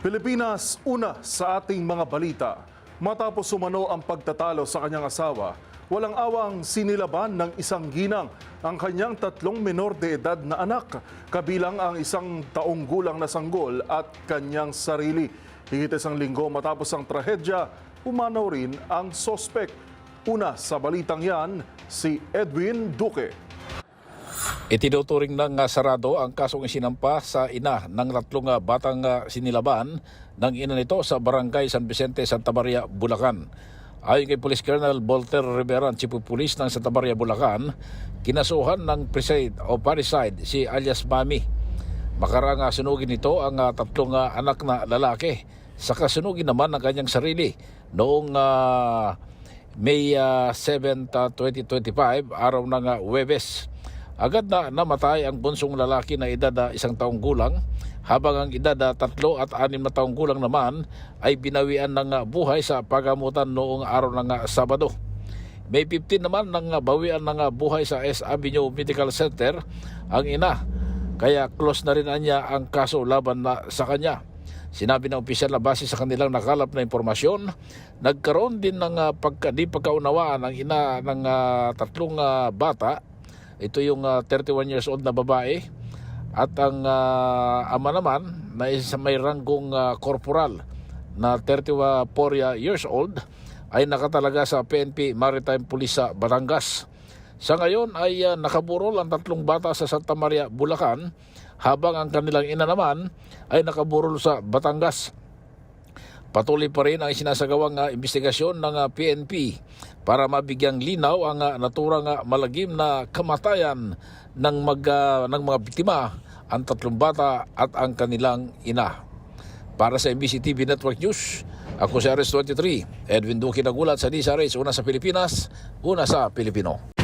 Pilipinas, una sa ating mga balita. Matapos sumano ang pagtatalo sa kanyang asawa, walang awang sinilaban ng isang ginang ang kanyang tatlong menor de edad na anak, kabilang ang isang taong gulang na sanggol at kanyang sarili. Higit isang linggo matapos ang trahedya, umanaw rin ang sospek. Una sa balitang yan, si Edwin Duque. Itinuturing ng sarado ang kasong isinampa sa ina ng tatlong uh, batang uh, sinilaban ng ina nito sa barangay San Vicente, Santa Maria, Bulacan. Ayon kay Police Colonel Volter Rivera, Chief of Police ng Santa Maria, Bulacan, kinasuhan ng preside o parricide si alias Mami. Makarang uh, sunugin nito ang tatlong anak na lalaki. Sa kasunugin naman ng kanyang sarili noong uh, May uh, 7, uh, 2025, araw ng uh, Webes. Agad na namatay ang bunsong lalaki na edad na isang taong gulang, habang ang edad na tatlo at anim na taong gulang naman ay binawian ng uh, buhay sa pagamutan noong araw ng Sabado. May 15 naman ng bawian ng uh, buhay sa S Avenue Medical Center ang ina, kaya close na rin niya ang kaso laban na sa kanya. Sinabi ng opisyal na base sa kanilang nakalap na impormasyon, nagkaroon din ng uh, pagka, di pagkaunawaan ng ina ng uh, tatlong uh, bata. Ito yung uh, 31 years old na babae at ang uh, ama naman na isa may ranggong uh, corporal na 34 years old ay nakatalaga sa PNP Maritime Police sa Batangas. Sa ngayon ay uh, nakaburol ang tatlong bata sa Santa Maria, Bulacan habang ang kanilang ina naman ay nakaburol sa Batangas. Patuloy pa rin ang sinasagawang uh, investigasyon ng uh, PNP para mabigyang linaw ang uh, naturang uh, malagim na kamatayan ng, mag, uh, ng mga biktima, ang tatlong bata at ang kanilang ina. Para sa MBC TV Network News, ako si Ares 23, Edwin Duque nagulat sa DSRH, una sa Pilipinas, una sa Pilipino.